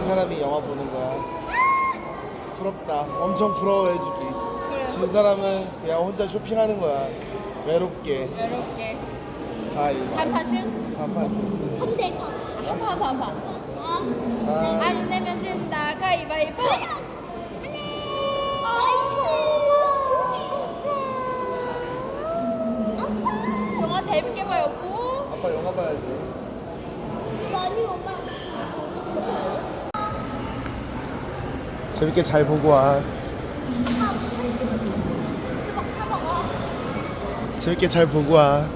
사람이 영화 보는 거야. 부럽다. 엄청 부러워해주기. 그래. 진 사람은 그냥 혼자 쇼핑하는 거야. 외롭게. 외롭게. 한판승? 반판승. 선택. 한판 한판 한판. 아, 안 내면 진다. 가위바위보. 영화 재밌게 봐요. 고. 아빠 영화 봐야지. 많이 엄마. 재밌게 잘 보고 와. 재밌게 잘 보고 와.